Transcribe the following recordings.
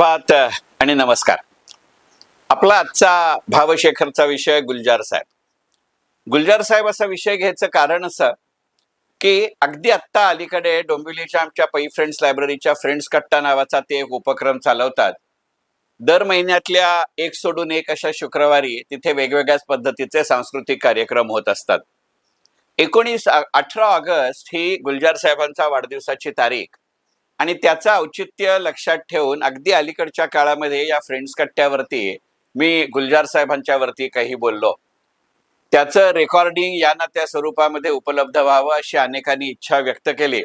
सुप्रभात आणि नमस्कार. आपला आजचा भावशेखरचा विषय गुलजार साहेब. गुलजार साहेब असा विषय घ्यायचं कारण असं की अगदी आत्ता अलीकडे डोंबिवलीच्या आमच्या पै फ्रेंड्स लायब्ररीच्या फ्रेंड्स कट्टा नावाचा ते एक उपक्रम चालवतात. दर महिन्यातल्या एक सोडून एक अशा शुक्रवारी तिथे वेगवेगळ्याच पद्धतीचे सांस्कृतिक कार्यक्रम होत असतात. एकोणीस अठरा ऑगस्ट ही गुलजार साहेबांचा वाढदिवसाची तारीख. आणि त्याचं औचित्य लक्षात ठेवून अगदी अलीकडच्या काळामध्ये या फ्रेंड्स कट्ट्यावरती मी गुलजार साहेबांच्या वरती काही बोललो. त्याचं रेकॉर्डिंग या ना त्या स्वरूपामध्ये उपलब्ध व्हावं अशी अनेकांनी इच्छा व्यक्त केली.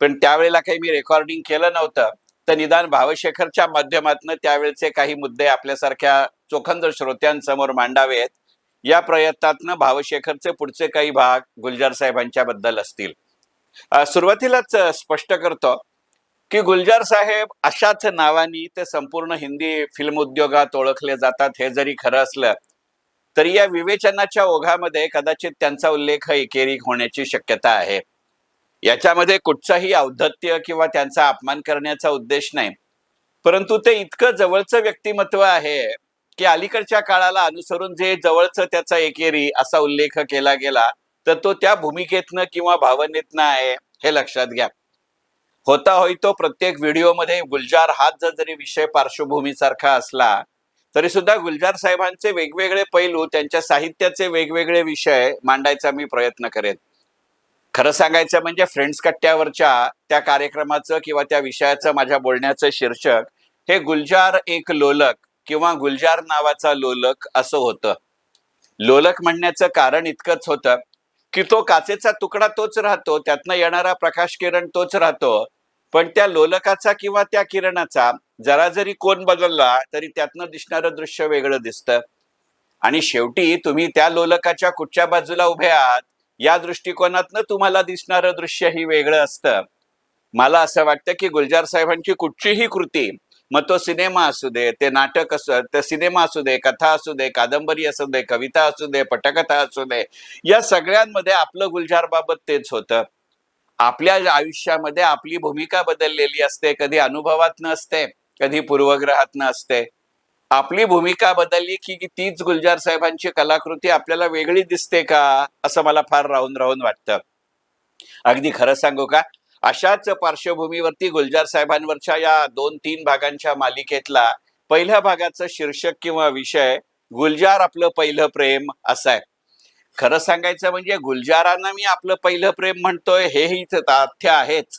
पण त्यावेळेला काही मी रेकॉर्डिंग केलं नव्हतं. तर निदान भावशेखरच्या माध्यमातून त्यावेळेचे काही मुद्दे आपल्यासारख्या चोखंद श्रोत्यांसमोर मांडावेत. या प्रयत्नातनं भावशेखरचे पुढचे काही भाग गुलजार साहेबांच्या बद्दल असतील सुरुवातीलाच स्पष्ट करतो. की गुलजार साहेब अशाच नावानी ते संपूर्ण हिंदी फिल्म उद्योगात ओळखले जातात हे जरी खरं असलं तरी या विवेचनाच्या ओघामध्ये कदाचित त्यांचा उल्लेख एकेरी होण्याची शक्यता आहे. याच्यामध्ये कुठचाही औद्धत्य किंवा त्यांचा अपमान करण्याचा उद्देश नाही. परंतु ते इतकं जवळचं व्यक्तिमत्व आहे की अलीकडच्या काळाला अनुसरून जे जवळचं त्याचा एकेरी असा उल्लेख केला गेला तर तो त्या भूमिकेतनं किंवा भावनेतनं आहे हे लक्षात घ्या. होता होई तो प्रत्येक व्हिडिओमध्ये गुलजार हाच जर जरी विषय पार्श्वभूमीसारखा असला तरी सुद्धा गुलजार साहेबांचे वेगवेगळे पैलू त्यांच्या साहित्याचे वेगवेगळे विषय मांडायचा मी प्रयत्न करेन. खरं सांगायचं म्हणजे फ्रेंड्स कट्ट्यावरच्या त्या कार्यक्रमाचं किंवा त्या विषयाचं माझ्या बोलण्याचं शीर्षक हे गुलजार एक लोलक किंवा गुलजार नावाचा लोलक असं होतं. लोलक म्हणण्याचं कारण इतकंच होतं की तो काचेचा तुकडा तोच राहतो त्यातनं येणारा प्रकाश किरण तोच राहतो. पण त्या लोलकाचा किंवा त्या किरणाचा जरा जरी कोण बदलला तरी त्यातनं दिसणारं दृश्य वेगळं दिसतं. आणि शेवटी तुम्ही त्या लोलकाच्या कुठच्या बाजूला उभे आहात या दृष्टिकोनातनं तुम्हाला दिसणारं दृश्य ही वेगळं असतं. मला असं वाटतं की गुलजार साहेबांची कुठचीही कृती मग तो सिनेमा असू दे ते नाटक असू ते सिनेमा असू दे कथा असू दे कादंबरी असू दे कविता असू दे पटकथा असू दे या सगळ्यांमध्ये आपलं गुलजार बाबत तेच होतं. आपल्या आयुष्यामध्ये आपली भूमिका बदललेली असते कधी अनुभवात नसते कधी पूर्वग्रहात असते आपली भूमिका बदलली की की तीच गुलजार साहेबांची कलाकृती आपल्याला वेगळी दिसते का असं मला फार राहून राहून वाटतं. अगदी खरं सांगू का? अशाच पार्श्वभूमीवरती गुलजार साहेबांवरच्या या दोन तीन भागांच्या मालिकेतला पहिल्या भागाचं शीर्षक किंवा विषय गुलजार आपलं पहिलं प्रेम असं आहे. खरं सांगायचं म्हणजे गुलजारांना मी आपलं पहिलं प्रेम म्हणतोय हेही तथ्य आहेच.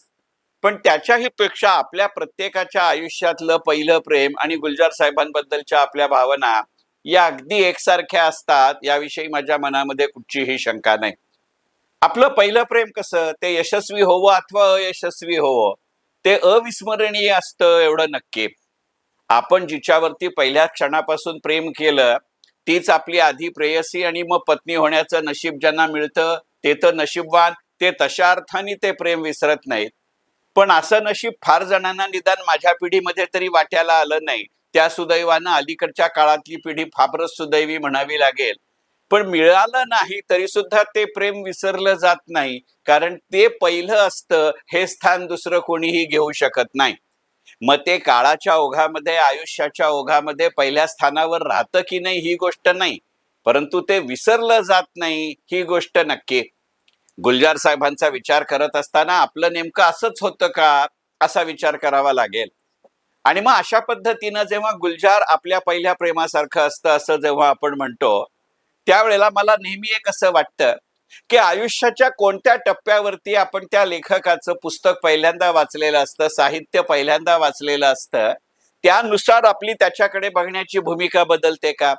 पण त्याच्याही पेक्षा आपल्या प्रत्येकाच्या आयुष्यातलं पहिलं प्रेम आणि गुलजार साहेबांबद्दलच्या आपल्या भावना या अगदी एकसारख्या असतात याविषयी माझ्या मनामध्ये कुठचीही शंका नाही. आपलं पहिलं प्रेम कसं? ते यशस्वी होवं अथवा अयशस्वी होवं? ते अविस्मरणीय असतं एवढं नक्की. आपण जिच्यावरती पहिल्या क्षणापासून प्रेम केलं तीच आपली आधी प्रेयसी आणि मग पत्नी होण्याचं नशीब ज्यांना मिळतं ते तर नशीबवान ते तशा अर्थाने ते प्रेम विसरत नाहीत. पण असं नशीब फार जणांना निदान माझ्या पिढीमध्ये तरी वाट्याला आलं नाही. त्या सुदैवानं अलीकडच्या काळातली पिढी फारच सुदैवी म्हणावी लागेल. पण मिळालं नाही तरी सुद्धा ते प्रेम विसरलं जात नाही. कारण ते पहिलं असतं हे स्थान दुसरं कोणीही घेऊ शकत नाही. मग ते काळाच्या ओघामध्ये आयुष्याच्या ओघामध्ये पहिल्या स्थानावर राहतं की नाही ही गोष्ट नाही. परंतु ते विसरलं जात नाही ही गोष्ट नक्की. गुलजार साहेबांचा विचार करत असताना आपलं नेमकं असंच होतं का असा विचार करावा लागेल. आणि मग अशा पद्धतीनं जेव्हा गुलजार आपल्या पहिल्या प्रेमासारखं असतं असं जेव्हा आपण म्हणतो त्यावेळेला मला नेहमी एक असं वाटतं की आयुष्याच्या कोणत्या टप्प्यावरती आपण त्या लेखकाचं पुस्तक पहिल्यांदा वाचलेलं असतं साहित्य पहिल्यांदा वाचलेलं असतं त्यानुसार आपली त्याच्याकडे बघण्याची भूमिका बदलते का?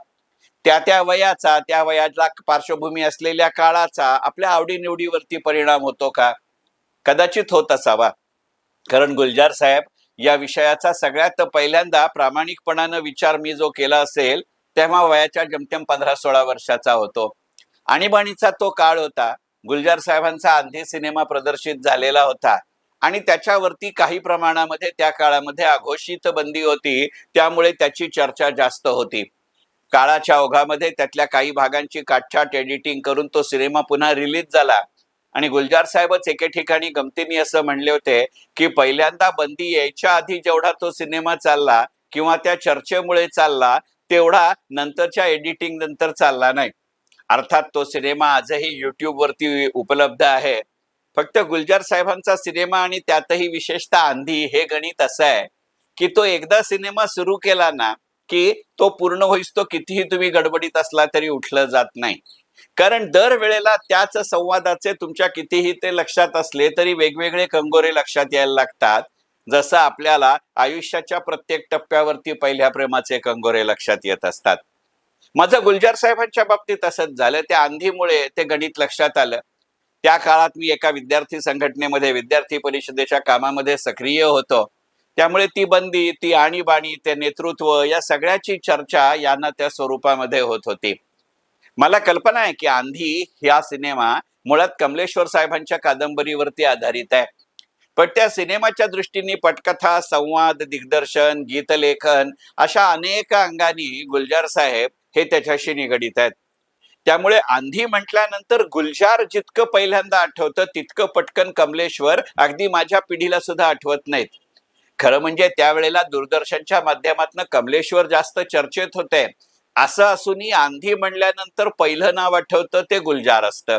त्या त्या वयाचा त्या वयाला पार्श्वभूमी असलेल्या काळाचा आपल्या आवडीनिवडीवरती परिणाम होतो का? कदाचित होत असावा. कारण गुलजार साहेब या विषयाचा सगळ्यात पहिल्यांदा प्रामाणिकपणानं विचार मी जो केला असेल तेव्हा वयाच्या जमतेम पंधरा सोळा वर्षाचा होतो. आणीबाणीचा तो काळ होता. गुलजार साहेबांचा आधी सिनेमा प्रदर्शित झालेला होता. आणि त्याच्यावरती काही प्रमाणामध्ये त्या काळामध्ये अघोषित बंदी होती. त्यामुळे त्याची चर्चा जास्त होती. काळाच्या ओघामध्ये त्यातल्या काही भागांची काटछाट एडिटिंग करून तो सिनेमा पुन्हा रिलीज झाला. आणि गुलजार साहेबच एके ठिकाणी गमतीने असं म्हणले होते की पहिल्यांदा बंदी यायच्या आधी जेवढा तो सिनेमा चालला किंवा त्या चर्चेमुळे चालला तेवढा नंतरच्या एडिटिंग नंतर चालला नाही. अर्थात तो सिनेमा आजही युट्यूबवरती उपलब्ध आहे. फक्त गुलजार साहेबांचा सिनेमा आणि त्यातही विशेषतः आंधी हे गणित असं आहे की तो एकदा सिनेमा सुरू केला ना की तो पूर्ण होईस तो कितीही तुम्ही गडबडीत असला तरी उठलं जात नाही. कारण दर वेळेला त्याच संवादाचे तुमच्या कितीही ते लक्षात असले तरी वेगवेगळे कंगोरे लक्षात यायला लागतात. जसं आपल्याला आयुष्याच्या प्रत्येक टप्प्यावरती पहिल्या प्रेमाचे कंगोरे लक्षात येत असतात. माझं गुलजार साहेबांच्या बाबतीत असंच झालं. त्या आंधीमुळे ते गणित लक्षात आलं. त्या काळात मी एका विद्यार्थी संघटनेमध्ये विद्यार्थी परिषदेच्या कामामध्ये सक्रिय होतो. त्यामुळे ती बंदी ती आणीबाणी ते नेतृत्व या सगळ्याची चर्चा यांना त्या स्वरूपामध्ये होत होती. मला कल्पना आहे की आंधी हा सिनेमा मुळात कमलेश्वर साहेबांच्या कादंबरीवरती आधारित आहे. पण त्या सिनेमाच्या दृष्टीने पटकथा संवाद दिग्दर्शन गीतलेखन अशा अनेक अंगानी गुलजार साहेब हे त्याच्याशी निगडीत आहेत. त्यामुळे आंधी म्हटल्यानंतर गुलजार जितकं पहिल्यांदा आठवतं तितकं पटकन कमलेश्वर अगदी माझ्या पिढीला सुद्धा आठवत नाहीत. खरं म्हणजे त्यावेळेला दूरदर्शनच्या माध्यमातून कमलेश्वर जास्त चर्चेत होते. असं असूनही आंधी म्हणल्यानंतर पहिलं नाव आठवतं ते गुलजार असतं.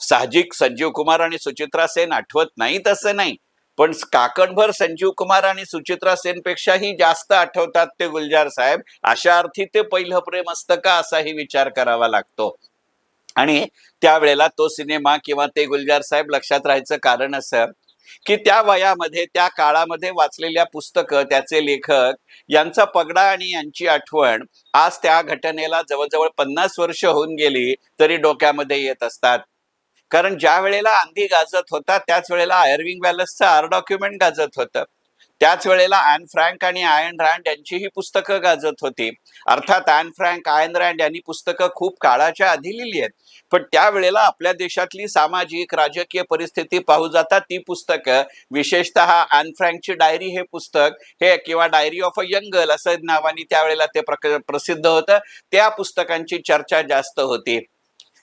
साहजिक संजीव कुमार आणि सुचित्रा सेन आठवत नाहीत तसं नाही. पण काकणभर संजीव कुमार आणि सुचित्रा सेनपेक्षाही जास्त आठवतात ते गुलजार साहेब. अशा अर्थी ते पहिलं प्रेम असतं का असाही विचार करावा लागतो. आणि त्यावेळेला तो सिनेमा किंवा ते गुलजार साहेब लक्षात राहायचं कारण असं की त्या वयामध्ये त्या काळामध्ये वाचलेल्या पुस्तकं त्याचे लेखक यांचा पगडा आणि यांची आठवण आज त्या घटनेला जवळजवळ पन्नास वर्ष होऊन गेली तरी डोक्यामध्ये येत असतात. कारण ज्या वेळेला आंधी गाजत होता त्याच वेळेला आयर्विंग वॅलसचं आर डॉक्युमेंट गाजत होतं. त्याच वेळेला ॲन फ्रँक आणि आयन रँड यांचीही पुस्तकं गाजत होती. अर्थात ॲन फ्रँक आयन रँड यांनी पुस्तकं खूप काळाच्या आधी लिहिली आहेत. पण त्यावेळेला आपल्या देशातली सामाजिक राजकीय परिस्थिती पाहू जाता ती पुस्तकं विशेषतः ॲन फ्रँकची डायरी हे पुस्तक हे किंवा diary of a young girl असं नावाने त्यावेळेला ते प्रक- प्रसिद्ध होतं त्या पुस्तकांची चर्चा जास्त होती.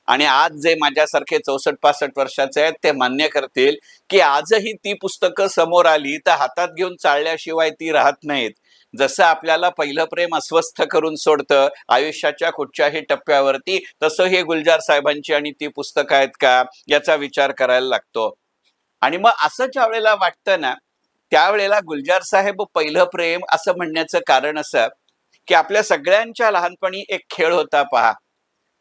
आणि आज जे माझ्यासारखे चौसष्ट पासष्ट वर्षाचे आहेत ते मान्य करतील की आजही ती पुस्तकं समोर आली तर हातात घेऊन चालल्याशिवाय ती राहत नाहीत. जसं आपल्याला पहिलं प्रेम अस्वस्थ करून सोडतं आयुष्याच्या कुठच्याही टप्प्यावरती तसं हे गुलजार साहेबांची आणि ती पुस्तकं आहेत का याचा विचार करायला लागतो. आणि मग असं ज्या वेळेला वाटतं ना त्यावेळेला गुलजार साहेब पहिलं प्रेम असं म्हणण्याचं कारण असं की आपल्या सगळ्यांच्या लहानपणी एक खेळ होता पहा.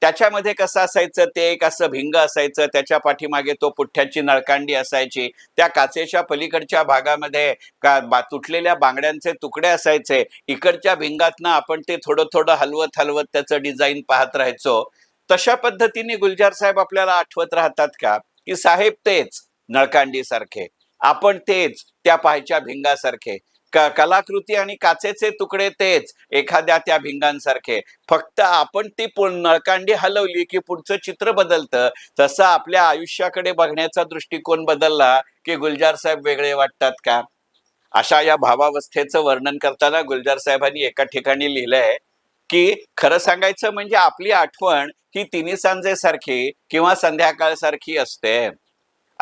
त्याच्यामध्ये कसं असायचं ते एक असं भिंग असायचं त्याच्या पाठीमागे तो पुठ्ठ्याची नळकांडी असायची. त्या काचेच्या पलीकडच्या भागामध्ये का बा तुटलेल्या बांगड्यांचे तुकडे असायचे. इकडच्या भिंगातनं आपण ते थोडं थोडं हलवत हलवत त्याचं डिझाईन पाहत राहायचो. तशा पद्धतीने गुलजार साहेब आपल्याला आठवत राहतात का? की साहेब तेच नळकांडी सारखे आपण तेच त्या पाहायच्या भिंगासारखे. कलाकृती आणि काचेचे तुकडे तेच एखाद्या त्या भिंगांसारखे. फक्त आपण ती पु- नळकांडी हलवली की पुढचं चित्र बदलतं. तसं आपल्या आयुष्याकडे बघण्याचा दृष्टिकोन बदलला की गुलजार साहेब वेगळे वाटतात का? अशा या भावावस्थेचं वर्णन करताना गुलजार साहेबांनी एका ठिकाणी लिहिलंय की खरं सांगायचं म्हणजे आपली आठवण ही तिन्ही सांजेसारखी किंवा संध्याकाळ सारखी असते.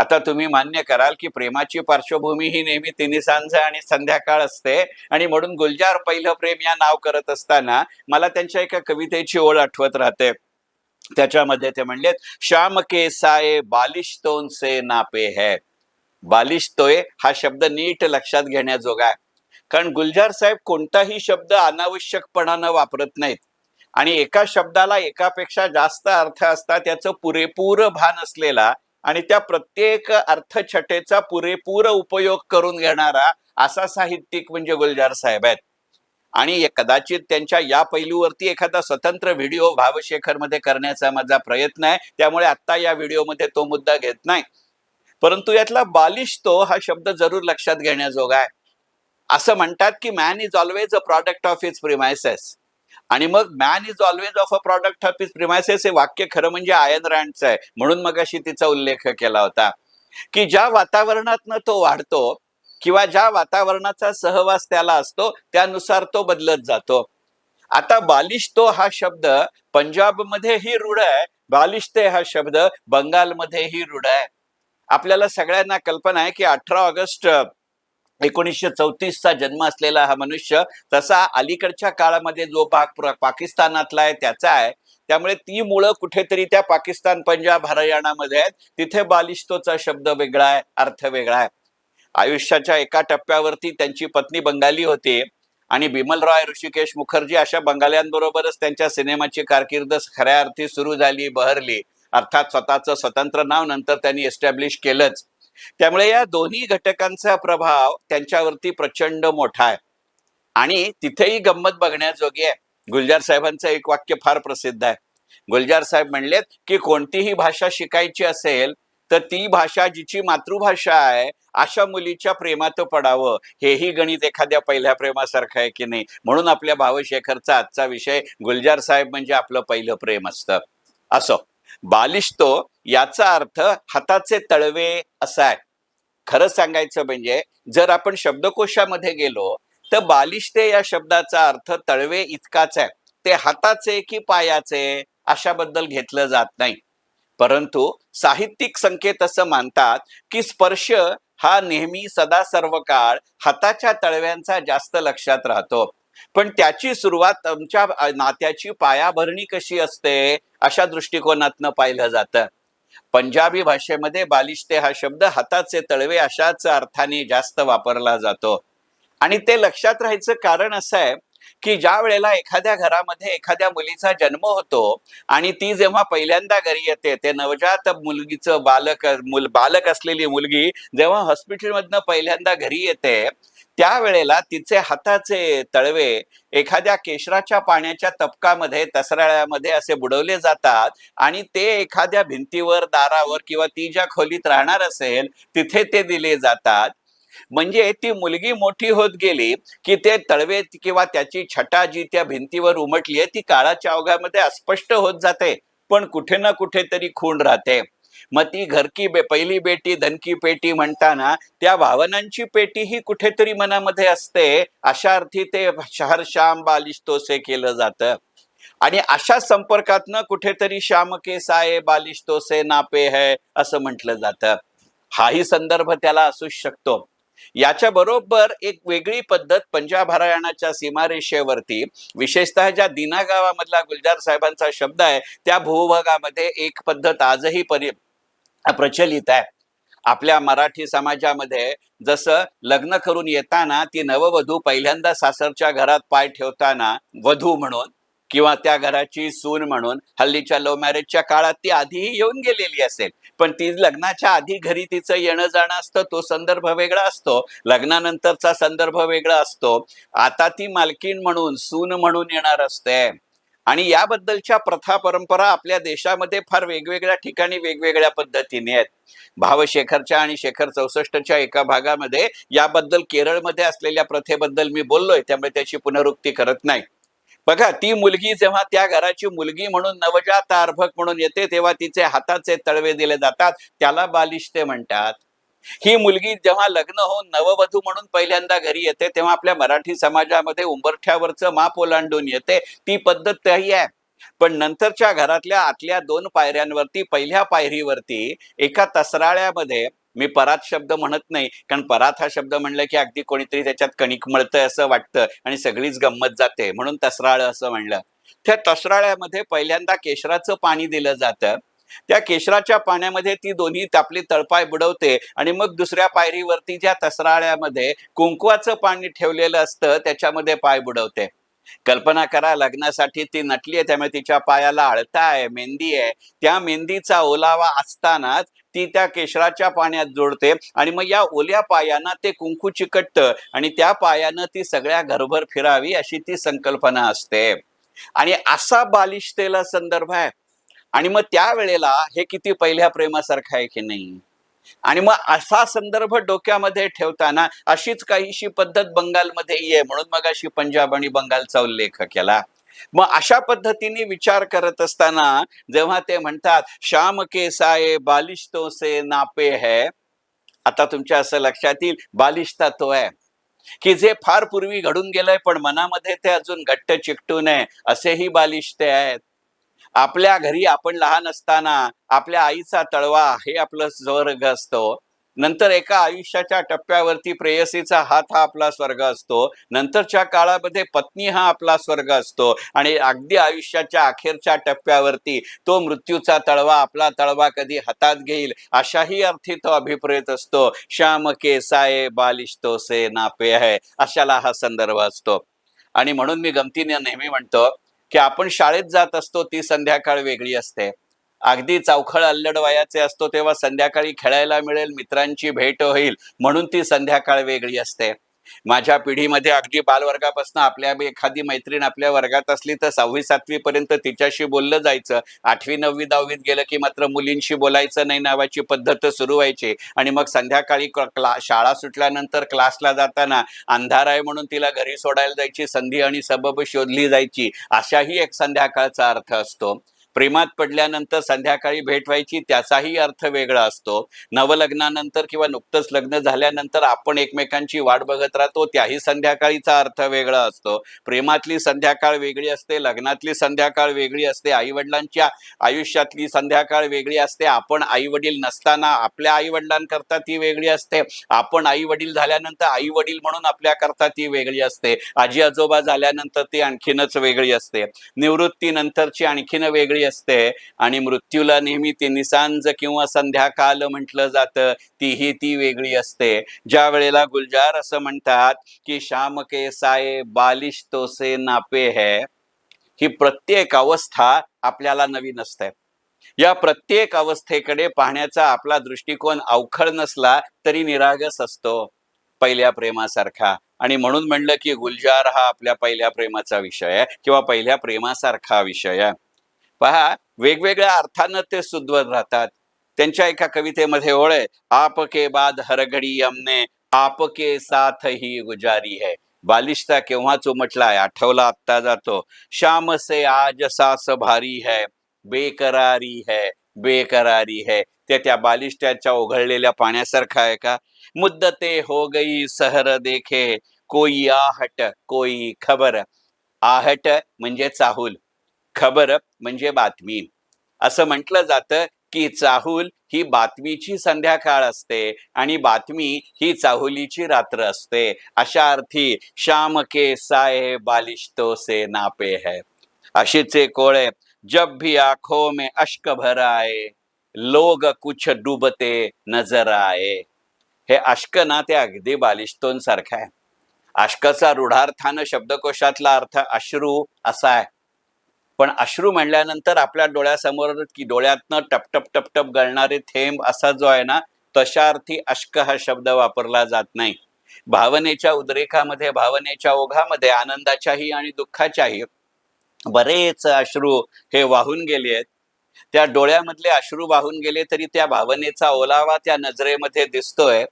आता तुम्ही मान्य कराल की प्रेमाची पार्श्वभूमी ही नेहमी तिन्ही सांज आणि संध्याकाळ असते. आणि म्हणून गुलजार पहिलं प्रेम या नाव करत असताना मला त्यांच्या एका कवितेची ओळ आठवत राहते. त्याच्यामध्ये ते म्हणलेत श्याम के साये बालिशतोन से नापे है. बालिशतोय हा शब्द नीट लक्षात घेण्याजोगा आहे. कारण गुलजार साहेब कोणताही शब्द अनावश्यकपणानं वापरत नाहीत. आणि एका शब्दाला एकापेक्षा जास्त अर्थ असतात त्याचं पुरेपूर भान असलेला आणि त्या प्रत्येक अर्थछटेचा पुरेपूर उपयोग करून घेणारा असा साहित्यिक म्हणजे गुलजार साहेब आहेत. आणि कदाचित त्यांच्या या पैलूवरती एखादा स्वतंत्र व्हिडिओ भावशेखरमध्ये करण्याचा माझा प्रयत्न आहे. त्यामुळे आता या व्हिडिओमध्ये तो मुद्दा घेत नाही. परंतु यातला बालिशतो हा शब्द जरूर लक्षात घेण्याजोगा आहे. असं म्हणतात की man is always a product of his premises आणि मग man is always of a product of is premises हे वाक्य खरं म्हणजे आयन रँडचं आहे. म्हणून मग अशी तिचा उल्लेख केला होता. की ज्या वातावरणातनं तो वाढतो किंवा ज्या वातावरणाचा सहवास त्याला असतो त्यानुसार तो बदलत जातो. आता बालिश्तो हा शब्द पंजाबमध्येही रूढ आहे. बालिश्ते हा शब्द बंगालमध्येही रूढ आहे. आपल्याला सगळ्यांना कल्पना आहे की अठरा ऑगस्ट एकोणीसशे चौतीसचा जन्म असलेला हा मनुष्य तसा अलीकडच्या काळामध्ये जो भाग पाकिस्तानातला आहे त्याचा आहे. त्यामुळे ती मुळं कुठेतरी त्या पाकिस्तान पंजाब हरियाणामध्ये आहेत. तिथे बालिश्तोचा शब्द वेगळा आहे अर्थ वेगळा आहे. आयुष्याच्या एका टप्प्यावरती त्यांची पत्नी बंगाली होती आणि बिमल रॉय ऋषिकेश मुखर्जी अशा बंगाल्यांबरोबरच त्यांच्या सिनेमाची कारकीर्द खऱ्या अर्थी सुरू झाली बहरली. अर्थात स्वतःचं स्वतंत्र नाव नंतर त्यांनी एस्टॅब्लिश केलंच. त्यामुळे या दोन्ही घटकांचा प्रभाव त्यांच्यावरती प्रचंड मोठा आहे. आणि तिथेही गंमत बघण्याजोगी आहे. गुलजार साहेबांचं एक वाक्य फार प्रसिद्ध आहे. गुलजार साहेब म्हणलेत की कोणतीही भाषा शिकायची असेल तर ती भाषा जिची मातृभाषा आहे अशा मुलीच्या प्रेमात पडावं. हेही गणित एखाद्या पहिल्या प्रेमासारखं आहे की नाही? म्हणून आपल्या भावशेखरचा आजचा विषय गुलजार साहेब म्हणजे आपलं पहिलं प्रेम असतं. असो. बालिशतो याचा अर्थ हाताचे तळवे असा आहे. खरं सांगायचं म्हणजे जर आपण शब्दकोशामध्ये गेलो तर बालिशते या शब्दाचा अर्थ तळवे इतकाच आहे. ते हाताचे की पायाचे अशाबद्दल घेतलं जात नाही. परंतु साहित्यिक संकेत असं मानतात की स्पर्श हा नेहमी सदा सर्व काळ हाताच्या तळव्यांचा जास्त लक्षात राहतो. पण त्याची सुरुवात आमच्या नात्याची पायाभरणी कशी असते अशा दृष्टिकोनातनं पाहिलं जातं. पंजाबी भाषेमध्ये बालिश्ते हा शब्द हाताचे तळवे अशाच अर्थाने जास्त वापरला जातो. आणि ते लक्षात राहायचं कारण असं आहे की ज्या वेळेला एखाद्या घरामध्ये एखाद्या मुलीचा जन्म होतो आणि ती जेव्हा पहिल्यांदा घरी येते ते नवजात मुलगीचं बालक मुल बालक असलेली मुलगी जेव्हा हॉस्पिटलमधनं पहिल्यांदा घरी येते त्यावेळेला तिचे हाताचे तळवे एखाद्या केशराच्या पाण्याच्या तपकामध्ये तसराळ्यामध्ये असे बुडवले जातात आणि ते एखाद्या भिंतीवर दारावर किंवा ती ज्या खोलीत राहणार असेल तिथे ते दिले जातात. म्हणजे ती मुलगी मोठी होत गेली की ते तळवे किंवा त्याची छटा जी त्या भिंतीवर उमटली आहे ती काळाच्या अवघामध्ये अस्पष्ट होत जाते पण कुठे ना कुठेतरी खूण राहते. मग ती घरकी बे पहिली बेटी धनकी पेटी म्हणताना त्या भावनांची पेटी ही कुठेतरी मनामध्ये असते. अशा अर्थी ते शहर श्याम बालिशतोसे केलं जातं. आणि अशा संपर्कातनं कुठेतरी श्याम के साये बालिशतोसे नापे है असं म्हटलं जातं. हाही संदर्भ त्याला असूच शकतो. याच्या बरोबर एक वेगळी पद्धत पंजाब हरियाणाच्या सीमारेषेवरती विशेषतः ज्या दिना गावामधला गुलजार साहेबांचा शब्द आहे त्या भूभागामध्ये एक पद्धत आजही परि प्रचलित आहे. आपल्या मराठी समाजामध्ये जसं लग्न करून येताना ती नववधू पहिल्यांदा सासरच्या घरात पाय ठेवताना वधू म्हणून किंवा त्या घराची सून म्हणून हल्लीच्या लव्ह मॅरेजच्या काळात ती आधीही येऊन गेलेली असेल. पण ती लग्नाच्या आधी घरी तिचं येणं जाणं असतं तो संदर्भ वेगळा असतो. लग्नानंतरचा संदर्भ वेगळा असतो. आता ती मालकीण म्हणून सून म्हणून येणार असते. आणि याबद्दलच्या प्रथा परंपरा आपल्या देशामध्ये फार वेगवेगळ्या ठिकाणी वेगवेगळ्या पद्धतीने आहेत. भावशेखरच्या आणि शेखर चौसष्टच्या एका भागामध्ये याबद्दल केरळमध्ये असलेल्या प्रथेबद्दल मी बोललोय त्यामुळे त्याची पुनरुक्ती करत नाही. बघा ती मुलगी जेव्हा त्या घराची मुलगी म्हणून नवजात अर्भक म्हणून येते तेव्हा तिचे हाताचे तळवे दिले जातात त्याला बालिष्टे म्हणतात. ही मुलगी जेव्हा लग्न होऊन नववधू म्हणून पहिल्यांदा घरी येते तेव्हा आपल्या मराठी समाजामध्ये उंबरठ्यावरचं माप ओलांडून येते. ती पद्धत त्याही आहे. पण नंतरच्या घरातल्या आतल्या दोन पायऱ्यांवरती पहिल्या पायरीवरती एका तसराळ्यामध्ये मी परात शब्द म्हणत नाही कारण परात हा शब्द म्हणलं की अगदी कोणीतरी त्याच्यात कणिक मळतंय असं वाटतं आणि सगळीच गंमत जाते. म्हणून तसराळ असं म्हणलं. त्या तसराळ्यामध्ये पहिल्यांदा केशराचं पाणी दिलं जातं. त्या केशराच्या पाण्यामध्ये ती दोन्ही आपली तळपाय बुडवते आणि मग दुसऱ्या पायरीवरती ज्या तसराळ्यामध्ये कुंकवाचं पाणी ठेवलेलं असतं त्याच्यामध्ये पाय बुडवते. कल्पना करा लग्नासाठी ती नटली आहे त्यामुळे तिच्या पायाला आळता आहे मेहंदी आहे. त्या मेहंदीचा ओलावा असतानाच ती त्या केशराच्या पाण्यात जोडते आणि मग या ओल्या पायानं ते कुंकू चिकटतं आणि त्या पायानं ती सगळ्या घरभर फिरावी अशी ती संकल्पना असते. आणि असा बालिशतेला संदर्भ आहे. आणि मग त्या वेळेला हे किती पहिल्या प्रेमासारखं आहे की नाही? आणि मग असा संदर्भ डोक्यामध्ये ठेवताना अशीच काहीशी पद्धत बंगालमध्ये ये. म्हणून मग अशी पंजाब आणि बंगालचा उल्लेख केला. मग अशा पद्धतीने विचार करत असताना जेव्हा ते म्हणतात श्याम के साये बालिश्तो से नापे है. आता तुमच्या असं लक्षात येईल बालिश्ता तो आहे. की जे फार पूर्वी घडून गेलंय पण मनामध्ये ते अजून घट्ट चिकटून आहे असेही बालिश्ते आहेत. आपल्या घरी आपण लहान असताना आपल्या आईचा तळवा हे आपलं स्वर्ग असतो. नंतर एका आयुष्याच्या टप्प्यावरती प्रेयसीचा हात हा आपला स्वर्ग असतो. नंतरच्या काळामध्ये पत्नी हा आपला स्वर्ग असतो. आणि अगदी आयुष्याच्या अखेरच्या टप्प्यावरती तो मृत्यूचा तळवा आपला तळवा कधी हातात घेईल अशाही अर्थी तो अभिप्रेत असतो. श्याम के साये बालिशतो से नापे है अशाला हा संदर्भ असतो. आणि म्हणून मी गमतीने नेहमी म्हणतो की आपण शाळेत जात असतो ती संध्याकाळ वेगळी असते. अगदी चौखळ अल्लड वयाचे असतो तेव्हा संध्याकाळी खेळायला मिळेल मित्रांची भेट होईल म्हणून ती संध्याकाळ वेगळी असते. माझ्या पिढीमध्ये अगदी बालवर्गापासून आपल्या एखादी मैत्रीण आपल्या वर्गात असली तर सहावी सातवी पर्यंत तिच्याशी बोललं जायचं. आठवी नववी दहावीत गेलं की मात्र मुलींशी बोलायचं नाही नावाची पद्धत सुरू व्हायची. आणि मग संध्याकाळी क्ला शाळा सुटल्यानंतर क्लासला जाताना अंधार आहे म्हणून तिला घरी सोडायला जायची संधी आणि सबब शोधली जायची. अशाही एक संध्याकाळचा अर्थ असतो. प्रेमात पडल्यानंतर संध्याकाळी भेट व्हायची त्याचाही अर्थ वेगळा असतो. नवलग्नानंतर किंवा नुकतंच लग्न झाल्यानंतर आपण एकमेकांची वाट बघत राहतो त्याही संध्याकाळीचा अर्थ वेगळा असतो. प्रेमातली संध्याकाळ वेगळी असते लग्नातली संध्याकाळ वेगळी असते आई वडिलांच्या आयुष्यातली संध्याकाळ वेगळी असते. आपण आई वडील नसताना आपल्या आई वडिलांकरता ती वेगळी असते. आपण आई वडील झाल्यानंतर आई वडील म्हणून आपल्याकरता ती वेगळी असते. आजी आजोबा झाल्यानंतर ती आणखीनच वेगळी असते. निवृत्तीनंतरची आणखीन वेगळी असते आणि मृत्यूला नेहमी ती निसांज किंवा संध्याकाळ म्हटलं जातं तीही ती वेगळी असते. ज्या वेळेला गुलजार असं म्हणतात की श्याम के साये बालिश तोसे नापे है ही प्रत्येक अवस्था आपल्याला नवीन असते. या प्रत्येक अवस्थेकडे पाहण्याचा आपला दृष्टिकोन अवखळ नसला तरी निरागस असतो पहिल्या प्रेमासारखा. आणि म्हणून म्हणलं की गुलजार हा आपल्या पहिल्या प्रेमाचा विषय आहे किंवा पहिल्या प्रेमासारखा विषय आहे. पहा वेगवेगळ्या अर्थानं ते सुद्वत राहतात. त्यांच्या एका कवितेमध्ये ओळ आहे आप के बाद हरघडी हमने साथ ही गुजारी है. बालिशता केव्हाच उमटलाय आठवला आत्ता जातो. श्याम से आज सास भारी है बेकरारी है बेकरारी है. ते त्या बालिष्टाच्या ओघळलेल्या पाण्यासारखा आहे का? मुद्दते हो गई सहर देखे कोई आहट कोई खबर. आहट म्हणजे चाहूल. खबर म्हणजे बातमी. असं म्हटलं जातं की चाहूल ही बातमीची संध्याकाळ असते आणि बातमी ही चाहुलीची रात्र असते. अशा अर्थी श्याम के साये बालिश्तो से नापे है. अशीचे कोळे जब भी आंखों में अश्क भर लोग कुछ डुबते नजर आए. हे अश्क ना ते अगदी बालिश्तोंसारखं आहे. अश्कचा रूढार्थानं शब्दकोशातला अर्थ अश्रू असा आहे. पण अश्रू म्हणल्यानंतर आपल्या डोळ्यासमोर की डोळ्यातनं टपटप टपटप गळणारे थेंब असा जो आहे ना तशा अर्थी अश्क हा शब्द वापरला जात नाही. भावनेच्या उद्रेकामध्ये भावनेच्या ओघामध्ये आनंदाच्याही आणि दुःखाच्याही बरेच अश्रू हे वाहून गेले आहेत. त्या डोळ्यामधले अश्रू वाहून गेले तरी त्या भावनेचा ओलावा त्या नजरेमध्ये दिसतोय.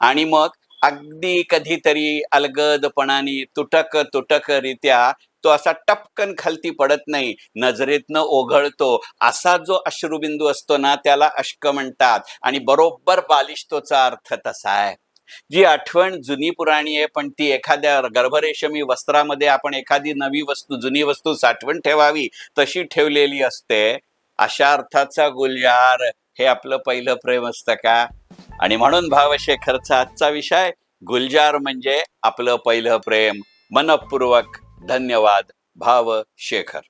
आणि मग अगदी कधीतरी अलगदपणाने तुटक तुटक रित्या तो असा टपकन खालती पडत नाही. नजरेतनं ओघळतो. असा जो अश्रुबिंदू असतो ना त्याला अश्क म्हणतात. आणि बरोबर बालिश्तोचा अर्थ तसा आहे. जी आठवण जुनी पुराणी आहे पण ती एखाद्या गर्भरेशमी वस्त्रामध्ये आपण एखादी नवी वस्तू जुनी वस्तू साठवण ठेवावी तशी ठेवलेली असते. अशा अर्थाचा गुलजार हे आपलं पहिलं प्रेम असतं का? आणि म्हणून भावशेखरचा आजचा विषय गुलजार म्हणजे आपलं पहिलं प्रेम. मनपूर्वक धन्यवाद. भाव शेखर.